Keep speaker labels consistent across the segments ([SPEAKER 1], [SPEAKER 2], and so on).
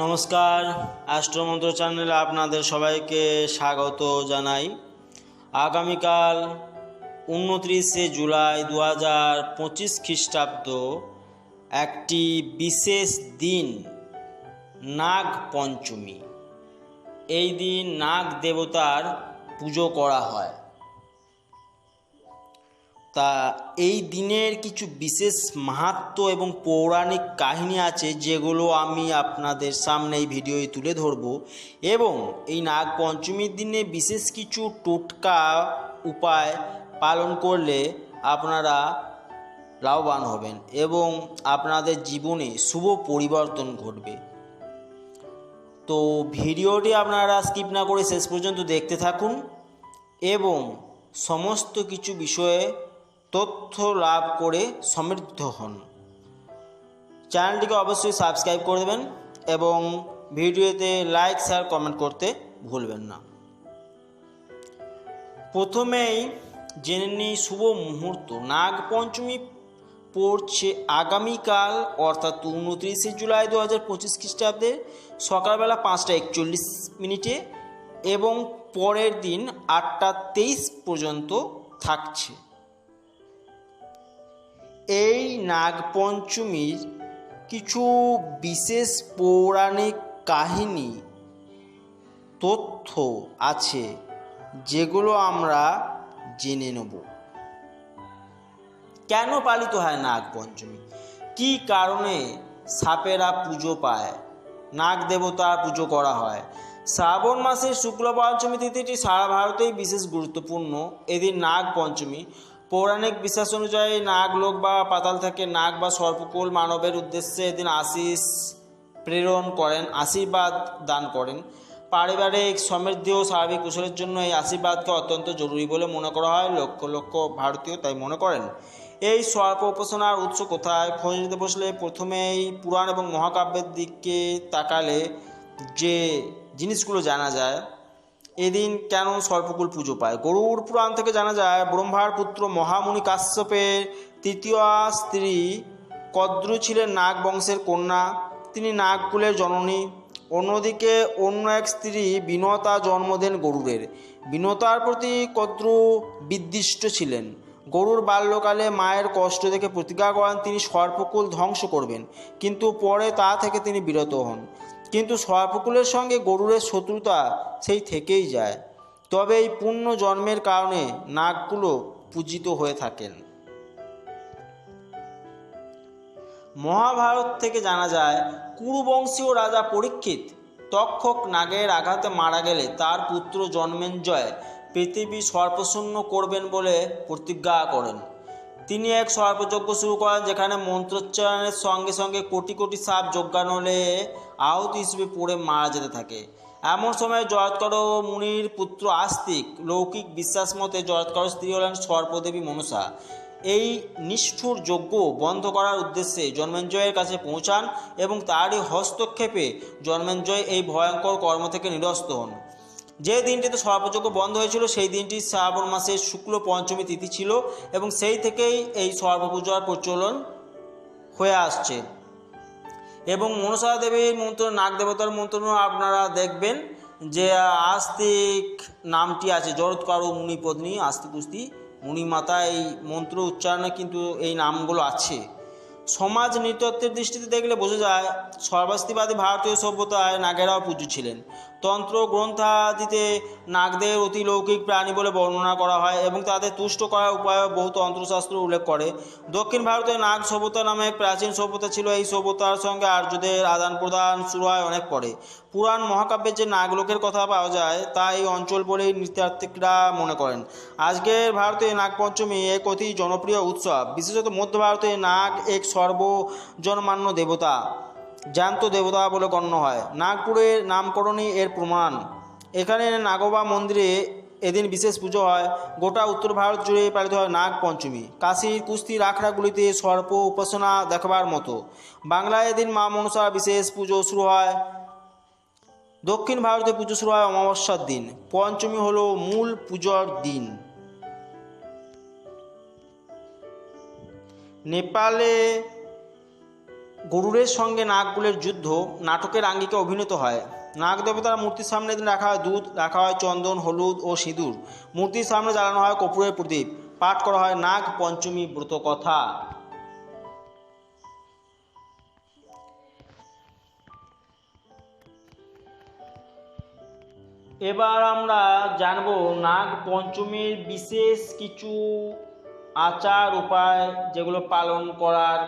[SPEAKER 1] নমস্কার অ্যাস্ট্রোমন্ত্র চ্যানেলে আপনাদের সবাইকে স্বাগত জানাই। আগামীকাল উনত্রিশে জুলাই দু হাজার পঁচিশ খ্রিস্টাব্দ, একটি বিশেষ দিন নাগ পঞ্চমী এই দিন নাগ দেবতার পুজো করা হয়। তা এই দিনের কিছু বিশেষ মাহাত্ম এবং পৌরাণিক কাহিনী আছে যেগুলো আমি আপনাদের সামনে এই ভিডিওয়ে তুলে ধরব। এবং এই নাগ পঞ্চমীর দিনে বিশেষ কিছু টোটকা উপায় পালন করলে আপনারা লাভবান হবেন এবং আপনাদের জীবনে শুভ পরিবর্তন ঘটবে। তো ভিডিওটি আপনারা স্কিপ না করে শেষ পর্যন্ত দেখতে থাকুন এবং সমস্ত কিছু বিষয়ে তথ্য লাভ করে সমৃদ্ধ হন। চ্যানেলটিকে অবশ্যই সাবস্ক্রাইব করে দেবেন এবং ভিডিওতে লাইক, শেয়ার, কমেন্ট করতে ভুলবেন না। প্রথমেই জেনে নিই শুভ মুহূর্ত। নাগ পঞ্চমী পড়ছে আগামীকাল, অর্থাৎ উনত্রিশে জুলাই দু হাজার পঁচিশ খ্রিস্টাব্দে সকালবেলা পাঁচটা একচল্লিশ মিনিটে এবং পরের দিন আটটা তেইশ পর্যন্ত থাকছে। এই নাগপঞ্চমীর কিছু বিশেষ পৌরাণিক কাহিনী, তথ্য আছে যেগুলো আমরা জেনে নেব। কেন পালিত হয় নাগপঞ্চমী? কি কারণে সাপেরা পুজো পায়? নাগ দেবতার পুজো করা হয়। শ্রাবণ মাসের শুক্ল পঞ্চমী তিথিটি সারা ভারতেই বিশেষ গুরুত্বপূর্ণ। এদিন নাগ পঞ্চমী পৌরাণিক বিশ্বাস অনুযায়ী নাগ লোক বা পাতাল থেকে নাগ বা সর্পকুল মানবের উদ্দেশ্যে এদিন আশিস প্রেরণ করেন, আশীর্বাদ দান করেন। পারিবারিক সমৃদ্ধি ও স্বাভাবিক কুশলের জন্য এই আশীর্বাদকে অত্যন্ত জরুরি বলে মনে করা হয়, লক্ষ লক্ষ ভারতীয় তাই মনে করেন। এই সর্প উপাসনার উৎস কোথায়? খোঁজ নিতে বসলে প্রথমেই পুরাণ এবং মহাকাব্যের দিকে তাকালে যে জিনিসগুলো জানা যায় এদিন কেন সর্পকুল পুজো পায়? গরুর পুরাণ থেকে জানা যায়, ব্রহ্মার পুত্র মহামুনি কাশ্যপের তৃতীয় স্ত্রী কদ্রু ছিলেন নাগ বংশের কন্যা। তিনি নাগকুলের জননী। অন্যদিকে অন্য এক স্ত্রী বিনতা জন্ম দেন গরুরের। বিনতার প্রতি কদ্রু বিদ্বিষ্ট ছিলেন। গরুর বাল্যকালে মায়ের কষ্ট দেখে প্রতিজ্ঞা করেন, তিনি সর্পকুল ধ্বংস করবেন। কিন্তু পরে তা থেকে তিনি বিরত হন। কিন্তু সর্পকুলের সঙ্গে গরুরের শত্রুতা সেই থেকেই যায়। তবে এই পুণ্য জন্মের কারণে নাগগুলো পূজিত হয়ে থাকেন। মহাভারত থেকে জানা যায়, কুরুবংশীয় রাজা পরীক্ষিত তক্ষক নাগের আঘাতে মারা গেলে তার পুত্র জন্মেঞ্জয় পৃথিবী সর্পশূন্য করবেন বলে প্রতিজ্ঞা করেন। তিনি এক সর্পযজ্ঞ শুরু করেন, যেখানে মন্ত্রোচ্চারণের সঙ্গে সঙ্গে কোটি কোটি সাপ যজ্ঞান হলে আহুতি হিসেবে পড়ে মারা যেতে থাকে। এমন সময় জয়ৎকর মুনির পুত্র আস্তিক লৌকিক বিশ্বাস মতে জয়ৎকর স্ত্রী হলেন সর্পদেবী মনসা। এই নিষ্ঠুর যজ্ঞ বন্ধ করার উদ্দেশ্যে জন্মেঞ্জয়ের কাছে পৌঁছান এবং তারই হস্তক্ষেপে জন্মেঞ্জয় এই ভয়ঙ্কর কর্ম থেকে নিরস্ত হন। যে দিনটিতে সর্পযজ্ঞ বন্ধ হয়েছিল, সেই দিনটি শ্রাবণ মাসের শুক্ল পঞ্চমী তিথি ছিল এবং সেই থেকেই এই সর্বপূজার প্রচলন হয়ে আসছে। এবং মনসা দেবীর মন্ত্র, নাগ দেবতার মন্ত্র আপনারা দেখবেন যে আস্তিক নামটি আছে, জরৎকারু মুনিপত্নী আস্তিক কুস্তি মুনিমাতা এই মন্ত্র উচ্চারণে কিন্তু এই নামগুলো আছে। সমাজ নৃতত্বের দৃষ্টিতে দেখলে বোঝা যায়, সর্বাস্তিবাদী ভারতীয় সভ্যতায় নাগেরাও পুজো ছিলেন। তন্ত্র গ্রন্থাদিতে নাগদের অতি লৌকিক প্রাণী বলে বর্ণনা করা হয় এবং তাদের তুষ্ট করার উপায়ও বহু তন্ত্রশাস্ত্র উল্লেখ করে। দক্ষিণ ভারতে নাগ সভ্যতা নামে এক প্রাচীন সভ্যতা ছিল। এই সভ্যতার সঙ্গে আর্যদের আদান প্রদান শুরু হয় অনেক পরে। পুরাণ মহাকাব্যের যে নাগলোকের কথা পাওয়া যায়, তা এই অঞ্চল বলেই নৃতাত্ত্বিকরা মনে করেন। আজকের ভারতে নাগপঞ্চমী এক অতি জনপ্রিয় উৎসব। বিশেষত মধ্য ভারতে নাগ এক সর্বজনমান্য দেবতা। জ্যান্ত দেবতা বলে গণ্য হয়। নাগপুরের নামকরণই এর প্রমাণ। এখানে নাগোবা মন্দিরে এদিন বিশেষ পুজো হয়। গোটা উত্তর ভারত জুড়ে পালিত হয় নাগ পঞ্চমী। কাশীর কুস্তির আখড়াগুলিতে সর্প উপাসনা দেখবার মতো। বাংলায় এদিন মা মনসার বিশেষ পুজো শুরু হয়। দক্ষিণ ভারতে পুজো শুরু হয় অমাবস্যার দিন। পঞ্চমী হলো মূল পুজোর দিন। নেপালে গরুরের সঙ্গে নাগগুলের যুদ্ধ নাটকের আঙ্গিকে অভিনীত হয়। নাগ দেবতার মূর্তির সামনে রাখা হয় দুধ, রাখা হয় চন্দন, হলুদ ও সিঁদুর। মূর্তির সামনে জ্বালানো হয় কপুরের প্রদীপ। পাঠ করা হয় নাগ পঞ্চমী ব্রত কথা এবার আমরা জানব নাগ পঞ্চমীর বিশেষ কিছু আচার উপায় যেগুলো পালন করার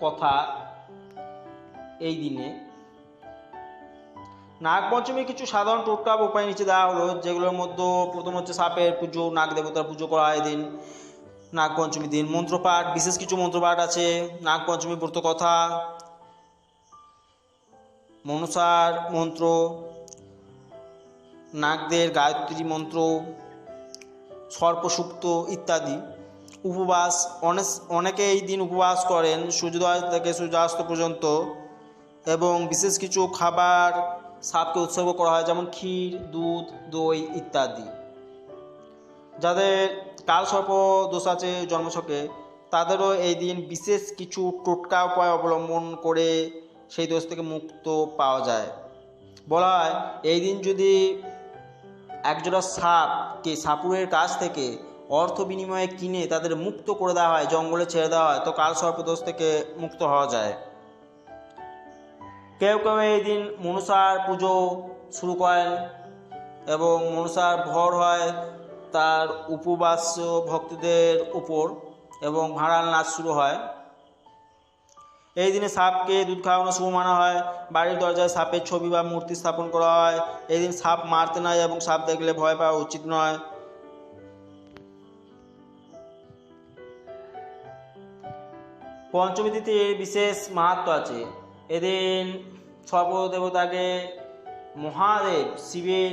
[SPEAKER 1] কথা এই দিনে। নাগ পঞ্চমীর কিছু সাধারণ টোটকা উপায় নিচে দেওয়া হলো, যেগুলোর মধ্যে প্রথম হচ্ছে সাপের পুজো নাগ দেবতার পুজো করা হয় দিন নাগ পঞ্চমী দিন। মন্ত্রপাঠ, বিশেষ কিছু মন্ত্রপাঠ আছে নাগ পঞ্চমী ব্রত কথা, মনসার মন্ত্র, নাগদের গায়ত্রী মন্ত্র, সর্পসুক্ত ইত্যাদি। উপবাস অনেক এই দিন উপবাস করেন, সূর্যোদয় থেকে সূর্যাস্ত পর্যন্ত, এবং বিশেষ কিছু খাবার সাপকে উৎসর্গ করা হয়, যেমন ক্ষীর, দুধ, দই ইত্যাদি। যাদের কাল সর্প দোষ আছে জন্মছকে, তাদেরও এই দিন বিশেষ কিছু টোটকা উপায় অবলম্বন করে সেই দোষ থেকে মুক্ত পাওয়া যায়। বলা হয়, এই দিন যদি একজোড়া সাপকে, সাপুরের কাছ থেকে অর্থ বিনিময়ে কিনে তাদের মুক্ত করে দেওয়া হয়, জঙ্গলে ছেড়ে দেওয়া হয়, তো কাল সর্পদোষ থেকে মুক্ত হওয়া যায়। কেউ কেউ এই দিন মনসার পুজো শুরু করেন এবং মনসার ভর হয় তার উপবাস ভক্তদের উপর এবং ভাড়াল নাচ শুরু হয়। এই দিনে সাপকে দুধ খাওয়ানো শুভ মানা হয়, বাড়ির দরজায় সাপের ছবি বা মূর্তি স্থাপন করা হয়। এই দিন সাপ মারতে নয় এবং সাপ দেখলে ভয় পাওয়া উচিত নয়। পঞ্চমী তিথির বিশেষ মাহাত্ম আছে। এদিন সর্বদেবতাকে মহাদেব শিবের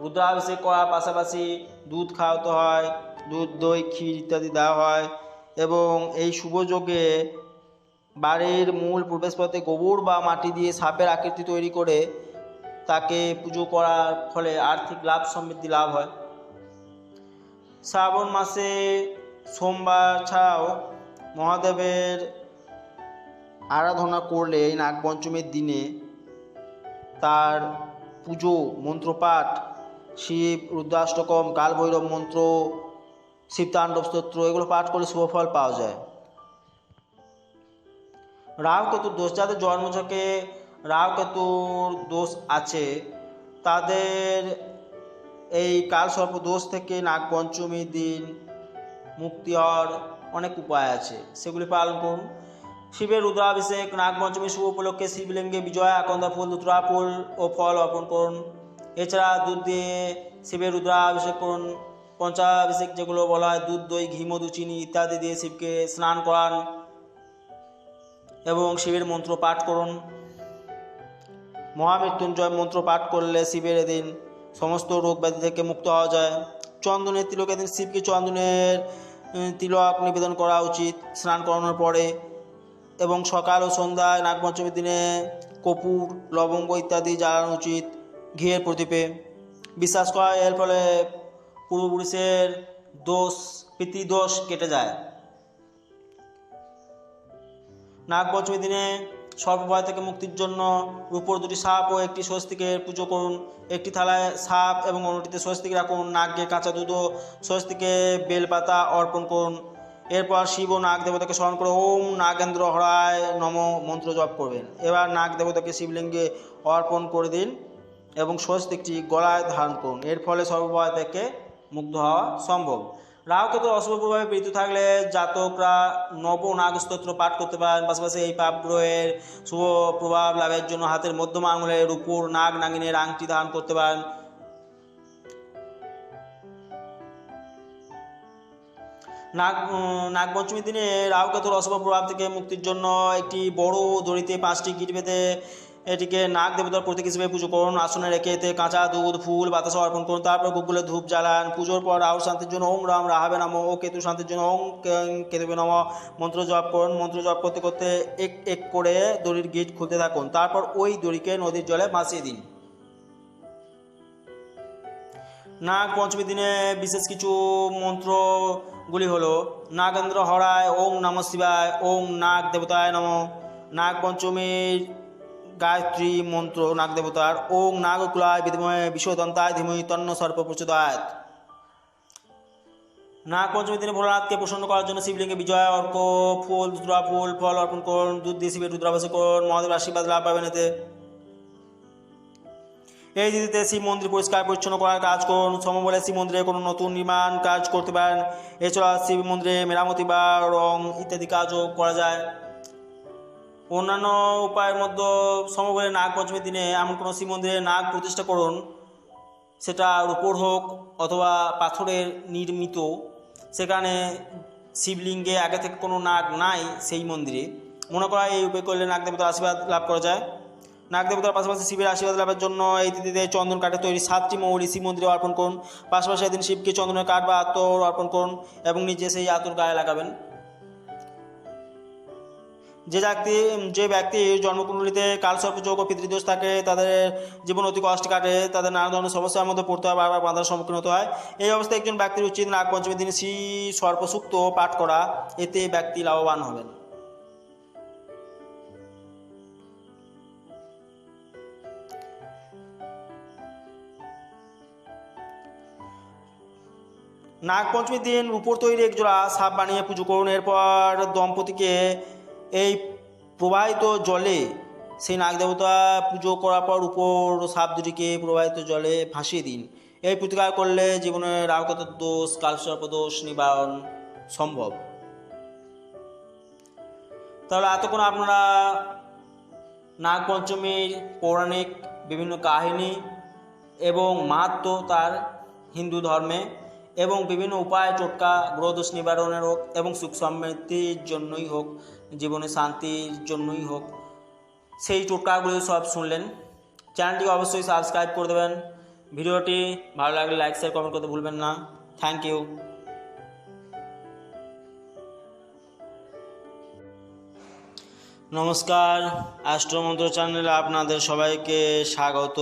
[SPEAKER 1] রুদ্রাভিষেক করার পাশাপাশি দুধ খাওয়াতে হয়, দুধ, দই, ক্ষীর ইত্যাদি দেওয়া হয় এবং এই শুভ যোগে বাড়ির মূল প্রবেশপথে গোবর বা মাটি দিয়ে সাপের আকৃতি তৈরি করে তাকে পুজো করার ফলে আর্থিক লাভ, সমৃদ্ধি লাভ হয়। শ্রাবণ মাসে সোমবার ছাড়াও মহাদেবের আরাধনা করলে এই নাগপঞ্চমীর দিনে তার পুজো, মন্ত্রপাঠ, শিব, রুদ্রাষ্টকম, কালভৈরব মন্ত্র, শিবতাণ্ডব স্তোত্র, এগুলো পাঠ করলে শুভফল পাওয়া যায়। রাহু কেতুর দোষ, যাদের জন্মছকে রাহু কেতুর দোষ আছে, তাদের এই কাল সর্প দোষ থেকে নাগপঞ্চমীর দিন মুক্তি হওয়ার অনেক উপায় আছে। সেগুলি পালন করুন। শিবের রুদ্রাভিষেক, নাগপঞ্চমী, শুভ উপলক্ষে শিবলিঙ্গে বিজয়া, আকন্দা ফুল দুত্রা ফুল ও ফল অর্পণ করুন। এছাড়া দুধ দিয়ে শিবের রুদ্রাভিষেক করুন। পঞ্চাভিষেক যেগুলো বলা হয়, দুধ, দই, ঘি, মধু, চিনি ইত্যাদি দিয়ে শিবকে স্নান করান এবং শিবের মন্ত্র পাঠ করুন। মহামৃত্যুঞ্জয় মন্ত্র পাঠ করলে শিবের এদিন সমস্ত রোগ ব্যাধি থেকে মুক্ত হওয়া যায়। চন্দনের তিলক এদিন শিবকে চন্দনের তিলক নিবেদন করা উচিত, স্নান করানোর পরে। এবং সকাল ও সন্ধ্যায় নাগপঞ্চমীর দিনে কপুর, লবঙ্গ ইত্যাদি জ্বালানো উচিত ঘিয়ের প্রদীপে। বিশ্বাস করা এর ফলে পূর্বপুরুষের দোষ, পিতৃদোষ কেটে যায়। নাগপঞ্চমীর দিনে সর্বভয় থেকে মুক্তির জন্য রূপোর দুটি সাপ ও একটি স্বস্তিকের পুজো করুন। একটি থালায় সাপ এবং অন্যটিতে স্বস্তিক রাখুন। নাগকে কাঁচা দুধ ও স্বস্তিকে বেলপাতা অর্পণ করুন। এরপর শিব ও নাগ দেবতাকে স্মরণ করে ওম নাগেন্দ্র হরায় নম মন্ত্র জপ করবেন। এবার নাগ দেবতাকে শিবলিঙ্গে অর্পণ করে দিন এবং স্বস্তিকটি গলায় ধারণ করুন। এর ফলে সর্বভয় থেকে মুগ্ধ হওয়া সম্ভব। রাহুকেতু অশুভ প্রভাবে পীড়িত থাকলে জাতকরা নব নাগ স্তোত্র পাঠ করতে পারেন। পাশাপাশি এই পাপ গ্রহের শুভ প্রভাব লাভের জন্য হাতের মধ্যম আঙুলের উপর নাগ নাগিনের আংটি ধারণ করতে পারেন। নাগ নাগপঞ্চমীর দিনে রাহুকেতুর অশুভ প্রভাব থেকে মুক্তির জন্য একটি বড় দড়িতে পাঁচটি গিট বেঁধে এটিকে নাগ দেবতার প্রতীক হিসেবে পুজো করুন, আসনে রেখে এতে কাঁচা দুধ, ফুল বাতাস অর্পণ করুন, তারপর গুগলে ধূপ জ্বালান, পুজোর পর রাহু শান্তির জন্য ওম রাম, রাহাবে নাম, ও কেতু শান্তির জন্য ওম কেতুবে নম, মন্ত্র জপ করুন, মন্ত্র জপ করতে করতে এক এক করে দড়ির গিট খুলতে থাকুন, তারপর ওই দড়িকে নদীর জলে ভাসিয়ে দিন। নাগ পঞ্চমী দিনে বিশেষ কিছু মন্ত্রগুলি হলো, নাগেন্দ্র হরায় ওং নম শিবায় ওং নাগ দেবতায় নম, নাগ পঞ্চমীর গায়ত্রী মন্ত্র নাগ দেবতার ওং নাগকুলায় বিদ্ময়ে বিশ্বদন্তায় ধীমহি তন্ন সর্প প্রচোদয়াত নাগ পঞ্চমীর দিনে ভোলানাথকে প্রসন্ন করার জন্য শিবলিঙ্গে বিজয় অর্ক, ফুল দুদ্রা ফুল, ফল অর্পণ করুন, দুধ দিয়ে শিবের রুদ্রাবাসী করুন, মহাদেবের আশীর্বাদ লাভ পাবেন এতে। এই দিদিতে শিব মন্দির পরিষ্কার পরিচ্ছন্ন করার কাজ করুন, সমবলে শিব মন্দিরে কোনো নতুন নির্মাণ কাজ করতে পারেন। এছাড়া শিব মন্দিরে মেরামতি বা রং ইত্যাদি কাজও করা যায়। অন্যান্য উপায়ের মধ্যে সমবলে নাগ পঞ্চমীর দিনে এমন কোনো শিব মন্দিরে নাগ প্রতিষ্ঠা করুন, সেটা রূপোর হোক অথবা পাথরের নির্মিত। সেখানে শিবলিঙ্গে আগে থেকে কোনো নাগ নাই সেই মন্দিরে। মনে করা এই উপায় করলে নাগ দেবতার আশীর্বাদ লাভ করা যায়। নাগ দেবতার পাশাপাশি শিবের আশীর্বাদ লাভের জন্য এই তিথিতে চন্দন কাঠে তৈরি সাতটি মৌলি শিব মন্দিরে অর্পণ করুন। পাশাপাশি এদিন শিবকে চন্দনের কাঠ বা আতর অর্পণ করুন এবং নিজে সেই আতর গায়ে লাগাবেন। যে ব্যক্তি যে ব্যক্তি জন্মকুণ্ডলিতে কালসর্পযোগ ও পিতৃদোষ থাকে, তাদের জীবন অতি কষ্ট কাটে, তাদের নানা ধরনের সমস্যার মধ্যে পড়তে হয়, বারবার বাধার সম্মুখীন হতে হয়। এই অবস্থায় একজন ব্যক্তির উচিত নাগ পঞ্চমীর দিনে শ্রী সর্পসূক্ত পাঠ করা। এতে ব্যক্তি লাভবান হবেন। নাগপঞ্চমীর দিন উপর তৈরি এক জোড়া সাপ বানিয়ে পুজো করুন। এরপর দম্পতিকে এই প্রবাহিত জলে সেই নাগ দেবতা পুজো করার পর উপর সাপ দুটিকে প্রবাহিত জলে ভাসিয়ে দিন। এই প্রতিকার করলে জীবনে রাহগত দোষ কালসর্প দোষ নিবারণ সম্ভব। তাহলে এতক্ষণ আপনারা নাগ পঞ্চমীর পৌরাণিক বিভিন্ন কাহিনী এবং মাহাত্ম তার হিন্দু ধর্মে এবং বিভিন্ন উপায়, টোটকা গ্রহদোষ নিবারণের হোক এবং সুখ সমৃদ্ধির জন্যই হোক, জীবনে শান্তির জন্যই হোক, সেই টোটকাগুলি সব শুনলেন। চ্যানেলটি অবশ্যই সাবস্ক্রাইব করে দেবেন। ভিডিওটি ভালো লাগলে লাইক শেয়ার কমেন্ট করতে ভুলবেন না। থ্যাংক ইউ নমস্কার অ্যাস্ট্রোমন্ত্র চ্যানেলে আপনাদের সবাইকে স্বাগত।